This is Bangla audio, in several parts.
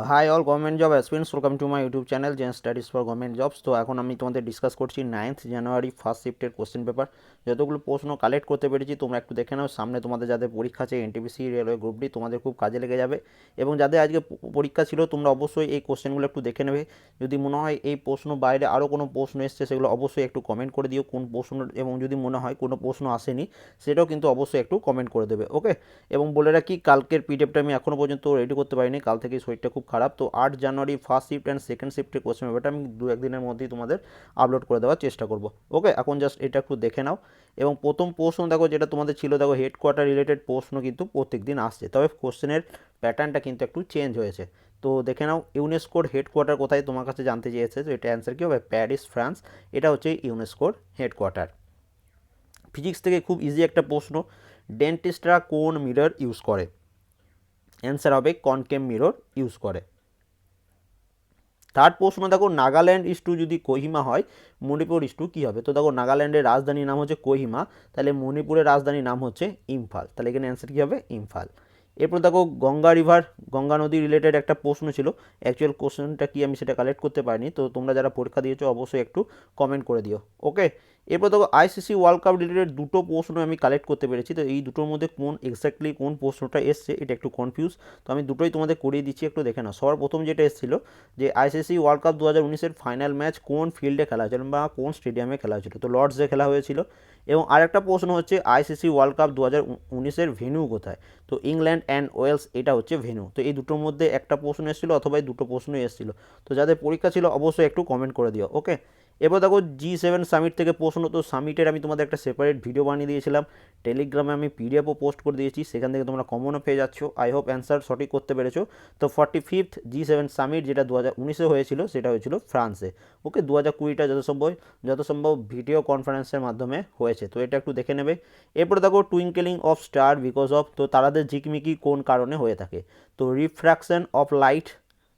Hi all government job aspirants welcome to my YouTube channel gen studies for government jobs তো এখন আমি তোমাদের ডিসকাস করছি নাইন্থ জানুয়ারি ফার্স্ট শিফটের কোশ্চেন পেপার যতগুলো প্রশ্ন কালেক্ট করতে পেরেছি, তোমরা একটু দেখে নাও। সামনে তোমাদের যাদের পরীক্ষা আছে এনটিপিসি রেলওয়ে গ্রুপ ডি তোমাদের খুব কাজে লেগে যাবে। এবং যাদের আজকে পরীক্ষা ছিল, তোমরা অবশ্যই এই কোশ্চেনগুলো একটু দেখে নেবে। যদি মনে হয় এই প্রশ্ন বাইরে আরও কোনো প্রশ্ন এসছে, সেগুলো অবশ্যই একটু কমেন্ট করে দিও, কোন প্রশ্ন এবং যদি মনে হয় কোনো প্রশ্ন আসেনি, সেটাও কিন্তু অবশ্যই একটু কমেন্ট করে দেবে ওকে এবং বলে রাখি, কালকের পিডিএফটা আমি এখনও পর্যন্ত রেডি করতে পারিনি। কাল থেকে শরীরটা খুব খারাপ। তো আট জানুয়ারি ফার্স্ট শিফট অ্যান্ড সেকেন্ড শিফটের কোশ্চেন পেপারটা আমি দু একদিনের মধ্যেই তোমাদের আপলোড করে দেওয়ার চেষ্টা করব। ওকে এখন জাস্ট এটা একটু দেখে নাও। এবং প্রথম প্রশ্ন দেখো যেটা তোমাদের ছিল, দেখো হেডকোয়ার্টার রিলেটেড প্রশ্ন কিন্তু প্রত্যেক দিন আসছে। তবে কোশ্চেনের প্যাটার্নটা কিন্তু একটু চেঞ্জ হয়েছে। তো দেখে নাও ইউনেস্কোর হেডকোয়ার্টার কোথায় তোমার কাছে জানতে চেয়েছে? তো এটা অ্যান্সার কী হবে? প্যারিস ফ্রান্স এটা হচ্ছে ইউনেস্কোর হেডকোয়ার্টার ফিজিক্স থেকে খুব ইজি একটা প্রশ্ন। ডেন্টিস্টরা কোন মিরর ইউজ করে? অ্যান্সার হবে কনকেম মিরর ইউজ করে। থার্ড প্রশ্ন, দেখো নাগাল্যান্ড ইস্টু যদি কোহিমা হয়, মণিপুর ইস্টু কী হবে? তো দেখো নাগাল্যান্ডের রাজধানীর নাম হচ্ছে কোহিমা, তাহলে মণিপুরের রাজধানীর নাম হচ্ছে ইম্ফাল। তাহলে এখানে অ্যান্সার কী হবে? ইম্ফাল। এরপর দেখো গঙ্গা রিভার গঙ্গা নদী রিলেটেড একটা প্রশ্ন ছিল। অ্যাকচুয়াল কোশ্চেনটা কি আমি সেটা কালেক্ট করতে পারিনি, তো তোমরা যারা পরীক্ষা দিয়েছ অবশ্যই একটু কমেন্ট করে দিও ওকে এরপর দেখো আইসিসি ওয়ার্ল্ড কাপ রিলেটেড দুটো প্রশ্ন আমি কালেক্ট করতে পেরেছি, তো এই দুটোর মধ্যে কোন এক্স্যাক্টলি কোন প্রশ্নটা এসছে এটা একটু কনফিউজ তো আমি দুটোই তোমাদের করিয়ে দিচ্ছি, একটু দেখে না সবার প্রথম যেটা এসেছিল যে আইসিসি ওয়ার্ল্ড কাপ দু হাজার উনিশের ফাইনাল ম্যাচ কোন ফিল্ডে খেলা হয়েছিল বা কোন স্টেডিয়ামে খেলা হয়েছিল? তো লর্ডসে খেলা হয়েছিল। এবং আরেকটা প্রশ্ন হচ্ছে আইসিসি ওয়ার্ল্ড কাপ দু হাজার উনিশের ভেন্যু কোথায়? তো ইংল্যান্ড অ্যান্ড ওয়েলস এটা হচ্ছে ভেন্যু। তো এই দুটোর মধ্যে একটা প্রশ্ন এসেছিল অথবা এই দুটো প্রশ্নই এসেছিল। তো যাদের পরীক্ষা ছিল অবশ্যই একটু কমেন্ট করে দিও ওকে এবার দেখো জি সেভেন সামিট থেকে প্রশ্ন তো সামিটের আমি তোমাদের একটা সেপারেট ভিডিও বানিয়ে দিয়েছিলাম। টেলিগ্রামে আমি পিডিএফও পোস্ট করে দিয়েছি, সেখান থেকে তোমরা কমনও পেয়ে যাচ্ছ। আই হোপ অ্যান্সার সঠিক করতে পেরেছ। তো forty fifth G seven summit যেটা দু হাজার উনিশে হয়েছিল, সেটা হয়েছিল ফ্রান্সে ওকে দু হাজার কুড়িটা যত সম্ভব যত সম্ভব ভিডিও কনফারেন্সের মাধ্যমে হয়েছে। তো এটা একটু দেখে নেবে। এরপরে দেখো twinkling of star because of তো তারাদের ঝিকমিকি কোন কারণে হয়ে থাকে? তো রিফ্র্যাকশন অফ লাইট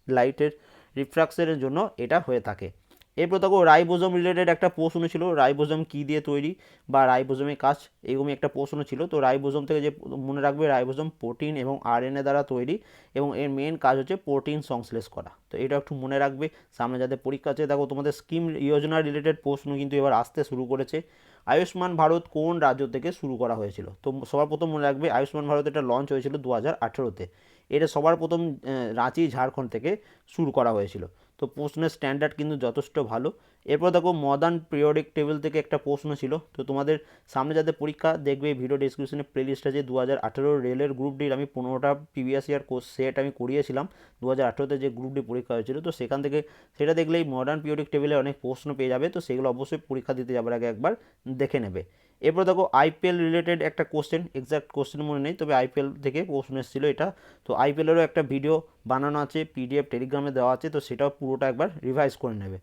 লাইটের রিফ্র্যাকশনের জন্য এটা হয়ে থাকে। এরপর দেখো রাইবোজম রিলেটেড একটা প্রশ্ন ছিল, রাইবোজম কী দিয়ে তৈরি বা রাইবোজমের কাজ এরকমই একটা প্রশ্ন ছিল। তো রাইবোজম থেকে যে মনে রাখবে, রাইবোজম প্রোটিন এবং আরএনএ দ্বারা তৈরি এবং এর মেন কাজ হচ্ছে প্রোটিন সংশ্লেষ করা। তো এটা একটু মনে রাখবে, সামনে যাদের পরীক্ষা আছে, দেখো তোমাদের স্কিম যোজনা রিলেটেড প্রশ্ন কিন্তু এবার আসতে শুরু করেছে। আয়ুষ্মান ভারত কোন রাজ্য থেকে শুরু করা হয়েছিল? তো সবার প্রথম মনে রাখবে, আয়ুষ্মান ভারত এটা লঞ্চ হয়েছিল দু হাজার আঠেরোতে। এটা সবার প্রথম রাঁচি, ঝাড়খণ্ড থেকে শুরু করা হয়েছিল। তো প্রশ্নের স্ট্যান্ডার্ড কিন্তু যথেষ্ট ভালো। এরপর দেখো মডার্ন পিরিয়ডিক টেবিল থেকে একটা প্রশ্ন ছিল। তো তোমাদের সামনে যাদের পরীক্ষা দেখবে ভিডিও ডিসক্রিপশনে প্লেলিস্ট আছে। দু হাজার আঠেরো রেলের গ্রুপ ডির আমি পনেরোটা প্রিভিয়াস ইয়ার কোর্স সেট আমি করিয়েছিলাম। দু হাজার আঠেরোতে যে গ্রুপ ডি পরীক্ষা হয়েছিল, তো সেখান থেকে সেটা দেখলেই মডার্ন পিরিয়ডিক টেবিলে অনেক প্রশ্ন পেয়ে যাবে। তো সেগুলো অবশ্যই পরীক্ষা দিতে যাবার আগে একবার দেখে নেবে। এরপর দেখো আইপিএল রিলেটেড একটা কোশ্চেন এক্সাক্ট কোশ্চেন মনে নেই, তবে আইপিএল থেকে প্রশ্ন এসেছিল এটা। তো আইপিএলেরও একটা ভিডিও বানানো আছে পিডিএফ টেলিগ্রামে দেওয়া আছে, তো সেটাও পুরোটা একবার রিভাইজ করে নেবে।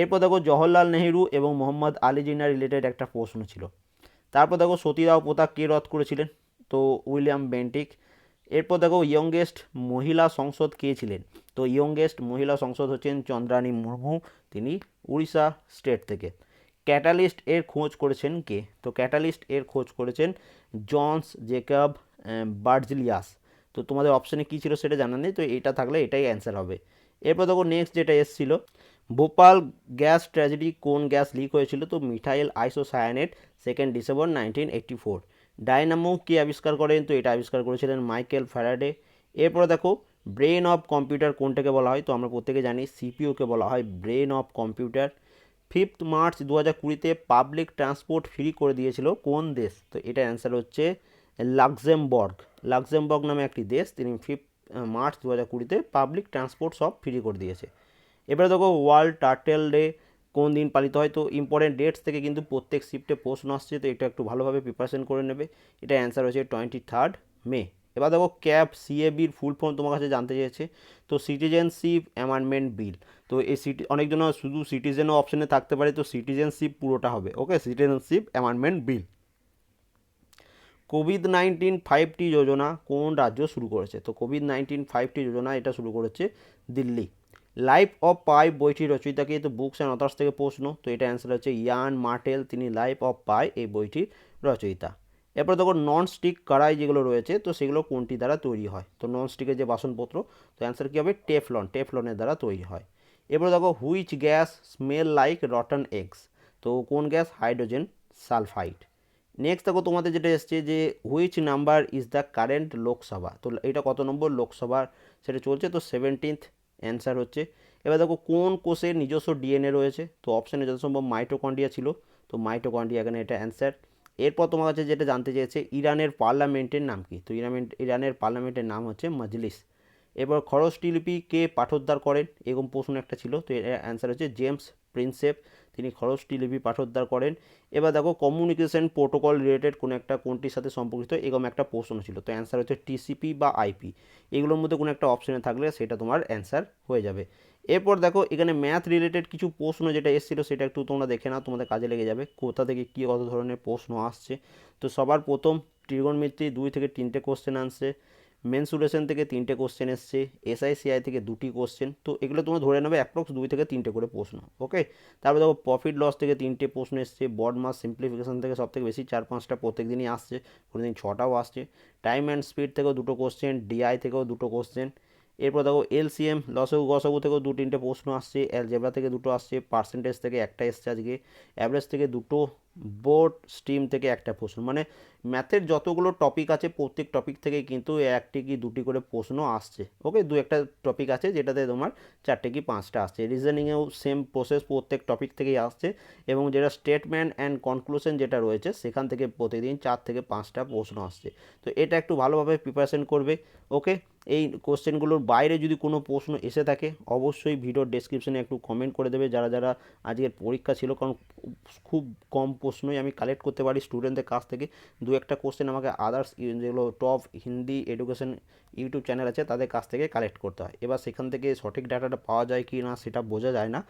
এরপর দেখো জওহরলাল নেহেরু এবং মোহাম্মদ আলী জিন্না রিলেটেড একটা প্রশ্ন ছিল। তারপর দেখো সতীদাহ প্রথা কে রদ করেছিলেন? তো উইলিয়াম বেন্টিক। এরপর দেখো ইয়ংগেস্ট মহিলা সংসদ কে ছিলেন? তো ইয়ংগেস্ট মহিলা সংসদ হচ্ছেন চন্দ্রানী মুর্মু, তিনি উড়িষ্যা স্টেট থেকে। ক্যাটালিস্ট এর খোঁজ করেছেন কে? তো ক্যাটালিস্ট এর খোঁজ করেছেন জনস জেকব বার্জলিয়াস। তো তোমাদের অপশানে কী ছিল সেটা জানা নেই, তো এটা থাকলে এটাই অ্যান্সার হবে। এরপর দেখো নেক্সট যেটা এসেছিল, ভোপাল গ্যাস ট্র্যাজেডি কোন গ্যাস লিক হয়েছিল? তো methyl isocyanate second December nineteen eighty four dynamo কে আবিষ্কার করেন? তো এটা আবিষ্কার করেছিলেন মাইকেল ফ্যারাডে। এরপরে দেখো ব্রেন অফ কম্পিউটার কোনটাকে বলা হয়? তো আমরা প্রত্যেকে জানি সিপিইউকে বলা হয় brain of computer fifth March দু হাজার কুড়িতে পাবলিক ট্রান্সপোর্ট ফ্রি করে দিয়েছিল কোন দেশ? তো এটা অ্যান্সার হচ্ছে লাক্সেমবর্গ। লাক্সেমবর্গ নামে একটি দেশ, তিনি ফিফথ মার্চ দু হাজার কুড়িতে পাবলিক ট্রান্সপোর্ট সব ফ্রি করে দিয়েছে। এবারে দেখো ওয়ার্ল্ড টার্টেল ডে কোন দিন পালিত হয়? তো ইম্পর্টেন্ট ডেটস থেকে কিন্তু প্রত্যেক শিফটে প্রশ্ন আসছে, তো এটা একটু ভালোভাবে প্রিপারেশন করে নেবে। এটা অ্যান্সার হচ্ছে টোয়েন্টি থার্ড মে। এবার দেখো ক্যাব সিএবির ফুল ফর্ম তোমার কাছে জানতে চেয়েছে। তো সিটিজেনশিপ অ্যামেন্ডমেন্ট বিল তো এই সিটি অনেকজন শুধু সিটিজেনও অপশনে থাকতে পারে, তো সিটিজেনশিপ পুরোটা হবে okay citizenship amendment bill COVID nineteen ফাইভটি যোজনা কোন রাজ্য শুরু করেছে? তো কোভিড নাইন্টিন ফাইভটি যোজনা এটা শুরু করেছে দিল্লি। লাইফ অফ পাই বইটি রচয়িতাকে তো বুকস অ্যান্ড অথার্স থেকে প্রশ্ন, তো এটা অ্যান্সার হচ্ছে ইয়ান মার্টেল, তিনি লাইফ অফ পাই এই বইটির রচয়িতা। এরপর দেখো নন স্টিক কড়াই যেগুলো রয়েছে, তো সেগুলো কোনটি দ্বারা তৈরি হয়? তো নন স্টিকের যে বাসনপত্র, তো অ্যান্সার কী হবে? টেফলন টেফলনের দ্বারা তৈরি হয়। এরপরে দেখো which gas smell like rotten eggs তো কোন গ্যাস হাইড্রোজেন সালফাইড নেক্সট দেখো তোমাদের যেটা এসছে যে which number is the current Lok Sabha তো এটা কত নম্বর? লোকসভার সেটা চলছে, তো সেভেন্টিন্থ অ্যান্সার হচ্ছে। এবার দেখো কোন কোষের নিজস্ব ডিএনএ রয়েছে? তো অপশানে যত সম্ভব মাইটোকন্ডিয়া ছিল, তো মাইটোকন্ডিয়া এখানে এটা অ্যান্সার এরপর তোমার কাছে যেটা জানতে চেয়েছে, ইরানের পার্লামেন্টের নাম কি? তো ইরান ইরানের পার্লামেন্টের নাম হচ্ছে মজলিস। এবার খরচটি লিপি কে পাঠোদ্ধার করেন, এরকম প্রশ্ন একটা ছিল, তো এর অ্যান্সার হচ্ছে জেমস প্রিন্সেপ। তিনি খরচটি লিপি পাঠোদ্ধার করেন। এবার দেখো কমিউনিকেশন প্রোটোকল রিলেটেড কোনো একটা কোনটির সাথে সম্পর্কিত এরকম একটা প্রশ্ন ছিল, তো অ্যান্সার হচ্ছে টিসিপি বা আইপি এগুলোর মধ্যে কোনো একটা অপশনে থাকলে সেটা তোমার অ্যান্সার হয়ে যাবে। এরপর দেখো, এখানে ম্যাথ রিলেটেড কিছু প্রশ্ন যেটা এসেছিল, সেটা একটু তোমরা দেখে নাও, তোমাদের কাজে লেগে যাবে। কোথা থেকে কী কত ধরনের প্রশ্ন আসছে? তো সবার প্রথম ত্রিগোণমিত্রি দুই থেকে তিনটে কোশ্চেন আসছে মেনসুরেশন থেকে তিনটে কোশ্চেন এসছে এসআইসিআই থেকে দুটি কোশ্চেন তো এগুলো তোমরা ধরে নেবে অ্যাপ্রক্স দুই থেকে তিনটে করে প্রশ্ন ওকে তারপর দেখো প্রফিট লস থেকে তিনটে প্রশ্ন এসছে, বড মাস সিম্পলিফিকেশন থেকে সব থেকে বেশি চার পাঁচটা প্রত্যেক দিনই আসছে কোনো দিন ছটাও আসছে। টাইম অ্যান্ড স্পিড থেকেও দুটো কোশ্চেন ডিআই থেকেও দুটো কোশ্চেন এরপর দেখো এলসিএম লসগু গসগু থেকেও দু তিনটে প্রশ্ন আসছে অ্যালজেব্রা থেকে দুটো আসছে পার্সেন্টেজ থেকে একটা এসছে আজকে অ্যাভারেজ থেকে দুটো বোর্ড স্ট্রিম থেকে একটা প্রশ্ন। মানে ম্যাথের যতগুলো টপিক আছে, প্রত্যেক টপিক থেকে কিন্তু একটি কি দুটি করে প্রশ্ন আসছে। ওকে দু একটা টপিক আছে যেটাতে তোমার চারটে কি পাঁচটা আসছে। রিজনিংয়েও সেম প্রসেস প্রত্যেক টপিক থেকেই আসছে এবং যেটা স্টেটমেন্ট অ্যান্ড কনক্লুশন যেটা রয়েছে, সেখান থেকে প্রতিদিন চার থেকে পাঁচটা প্রশ্ন আসছে। তো এটা একটু ভালোভাবে প্রিপারেশন করবে। ওকে এই কোশ্চেনগুলোর বাইরে যদি কোনো প্রশ্ন এসে থাকে, অবশ্যই ভিডিওর ডেসক্রিপশনে একটু কমেন্ট করে দেবে। যারা যারা আজকের পরীক্ষা ছিল, কারণ খুব কম প্রশ্নই আমি কালেক্ট করতে পারি স্টুডেন্টদের কাছ থেকে। দু একটা কোশ্চেন আমাকে আদার্স যেগুলো top Hindi education YouTube channel আছে, তাদের কাছ থেকে কালেক্ট করতে হয়। এবার সেখান থেকে সঠিক ডাটাটা পাওয়া যায় কি না, সেটা বোঝা যায় না।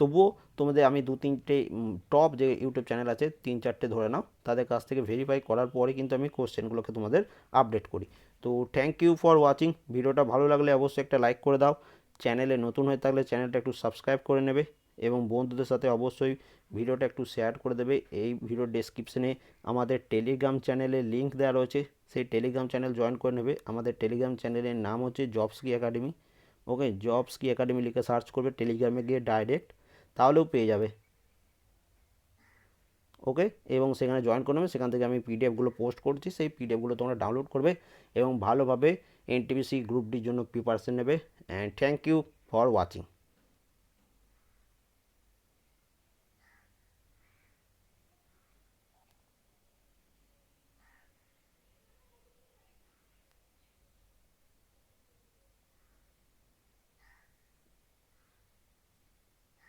তবুও তোমাদের আমি দু তিনটে টপ যে ইউটিউব চ্যানেল আছে, তিন চারটে ধরে নাও। তাদের কাছ থেকে ভেরিফাই করার পরে কিন্তু আমি কোশ্চেনগুলোকে তোমাদের আপডেট করি। তো থ্যাংক ইউ ফর ওয়াচিং ভিডিওটা ভালো লাগলে অবশ্যই একটা লাইক করে দাও। চ্যানেলে নতুন হয়ে থাকলে চ্যানেলটা একটু সাবস্ক্রাইব করে নেবে এবং বন্ধুদের সাথে অবশ্যই ভিডিওটা একটু শেয়ার করে দেবে। এই ভিডিওর ডেসক্রিপশনে আমাদের টেলিগ্রাম চ্যানেলের লিঙ্ক দেওয়া রয়েছে। সেই টেলিগ্রাম চ্যানেল জয়েন করে নেবে। আমাদের টেলিগ্রাম চ্যানেলের নাম হচ্ছে জবস কি একাডেমি ওকে জবস কি একাডেমি লিখে সার্চ করবে। টেলিগ্রামে গিয়ে ডাইরেক্ট তাহলেও পেয়ে যাবে। ওকে? এবং সেখানে জয়েন করে নেবে। সেখান থেকে আমি পিডিএফগুলো পোস্ট করছি। সেই পিডিএফগুলো তোমরা ডাউনলোড করবে এবং ভালোভাবে এনটিপিসি গ্রুপটির জন্য প্রিপারেশন নেবে। And thank you for watching